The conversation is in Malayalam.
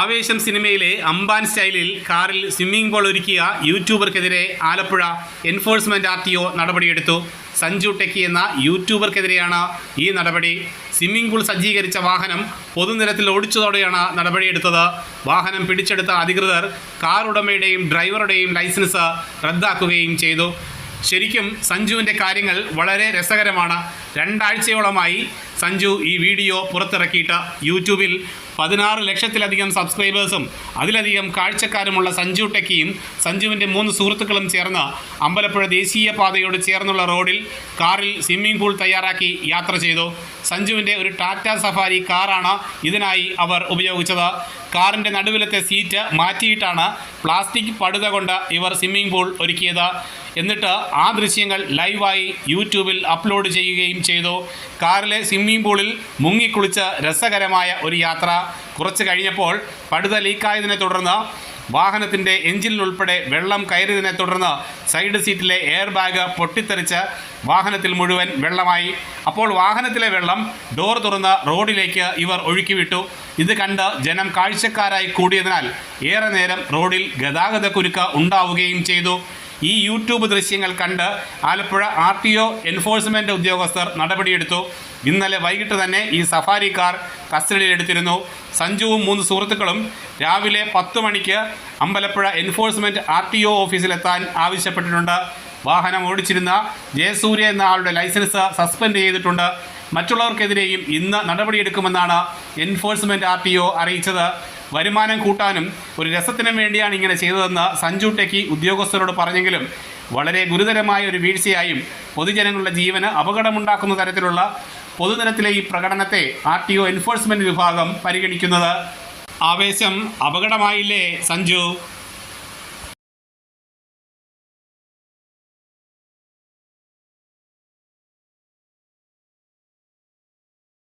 ആവേശം സിനിമയിലെ അംബാൻ സ്റ്റൈലിൽ കാറിൽ സ്വിമ്മിംഗ് പൂൾ ഒരുക്കിയ യൂട്യൂബർക്കെതിരെ Alappuzha enforcement R T O നടപടിയെടുത്തു. Sanju techie എന്ന യൂട്യൂബർക്കെതിരെയാണ് ഈ നടപടി. സ്വിമ്മിംഗ് പൂൾ സജ്ജീകരിച്ച വാഹനം പൊതുനിരത്തിൽ ഓടിച്ചതോടെയാണ് നടപടിയെടുത്തത്. വാഹനം പിടിച്ചെടുത്ത അധികൃതർ കാർ ഉടമയുടെയും ഡ്രൈവറുടെയും ലൈസൻസ് റദ്ദാക്കുകയും ചെയ്തു. ശരിക്കും സഞ്ജുവിന്റെ കാര്യങ്ങൾ വളരെ രസകരമാണ്. രണ്ടാഴ്ചയോളമായി സഞ്ജു ഈ വീഡിയോ പുറത്തിറക്കിയിട്ട് യൂട്യൂബിൽ പതിനാറ് ലക്ഷത്തിലധികം സബ്സ്ക്രൈബേഴ്സും അതിലധികം കാഴ്ചക്കാരുമുള്ള സഞ്ജു ടെക്കിയും സഞ്ജുവിന്റെ മൂന്ന് സുഹൃത്തുക്കളും ചേർന്ന് അമ്പലപ്പുഴ ദേശീയ പാതയോട് ചേർന്നുള്ള റോഡിൽ കാറിൽ സ്വിമ്മിംഗ് പൂൾ തയ്യാറാക്കി യാത്ര ചെയ്തു. സഞ്ജുവിന്റെ ഒരു ടാറ്റ സഫാരി കാറാണ് ഇതിനായി അവർ ഉപയോഗിച്ചത്. കാറിന്റെ നടുവിലത്തെ സീറ്റ് മാറ്റിയിട്ടാണ് പ്ലാസ്റ്റിക് പടുത കൊണ്ട് ഇവർ സ്വിമ്മിംഗ് പൂൾ ഒരുക്കിയത്. എന്നിട്ട് ആ ദൃശ്യങ്ങൾ ലൈവായി യൂട്യൂബിൽ അപ്ലോഡ് ചെയ്യുകയും ചെയ്തു. കാറിലെ സ്വിമ്മിംഗ് പൂളിൽ മുങ്ങിക്കുളിച്ച് രസകരമായ ഒരു യാത്ര കുറച്ച് കഴിഞ്ഞപ്പോൾ പടുത ലീക്കായതിനെ തുടർന്ന് വാഹനത്തിന്റെ എഞ്ചിനുൾപ്പെടെ വെള്ളം കയറിയതിനെ തുടർന്ന് സൈഡ് സീറ്റിലെ എയർ ബാഗ് പൊട്ടിത്തെറിച്ച് വാഹനത്തിൽ മുഴുവൻ വെള്ളമായി. അപ്പോൾ വാഹനത്തിലെ വെള്ളം ഡോർ തുറന്ന് റോഡിലേക്ക് ഇവർ ഒഴുക്കിവിട്ടു. ഇത് കണ്ട് ജനം കാഴ്ചക്കാരായി കൂടിയതിനാൽ ഏറെ നേരം റോഡിൽ ഗതാഗത കുരുക്ക് ഉണ്ടാവുകയും ചെയ്തു. ഈ യൂട്യൂബ് ദൃശ്യങ്ങൾ കണ്ട് Alappuzha R T O enforcement ഉദ്യോഗസ്ഥർ നടപടിയെടുത്തു. ഇന്നലെ വൈകിട്ട് തന്നെ ഈ സഫാരി കാർ കസ്റ്റഡിയിലെടുത്തിരുന്നു സഞ്ജുവും മൂന്ന് സുഹൃത്തുക്കളും രാവിലെ പത്ത് മണിക്ക് Ambalappuzha enforcement R T O ഓഫീസിലെത്താൻ ആവശ്യപ്പെട്ടിട്ടുണ്ട്. വാഹനം ഓടിച്ചിരുന്ന ജയസൂര്യ എന്ന ആളുടെ ലൈസൻസ് സസ്പെൻഡ് ചെയ്തിട്ടുണ്ട്. മറ്റുള്ളവർക്കെതിരെയും ഇന്ന് നടപടിയെടുക്കുമെന്നാണ് എൻഫോഴ്സ്മെന്റ് ആർ ടി ഒ അറിയിച്ചത്. വരുമാനം കൂട്ടാനും ഒരു രസത്തിനും വേണ്ടിയാണ് ഇങ്ങനെ ചെയ്തതെന്ന് സഞ്ജു ടെക്കി ഉദ്യോഗസ്ഥരോട് പറഞ്ഞെങ്കിലും വളരെ ഗുരുതരമായ ഒരു വീഴ്ചയായും പൊതുജനങ്ങളുടെ ജീവന് അപകടമുണ്ടാക്കുന്ന തരത്തിലുള്ള പൊതുനിരത്തിലെ ഈ പ്രകടനത്തെ ആർ ടി ഒ എൻഫോഴ്സ്മെന്റ് വിഭാഗം പരിഗണിക്കുന്നത്. ആവേശം അപകടമായില്ലേ സഞ്ജു?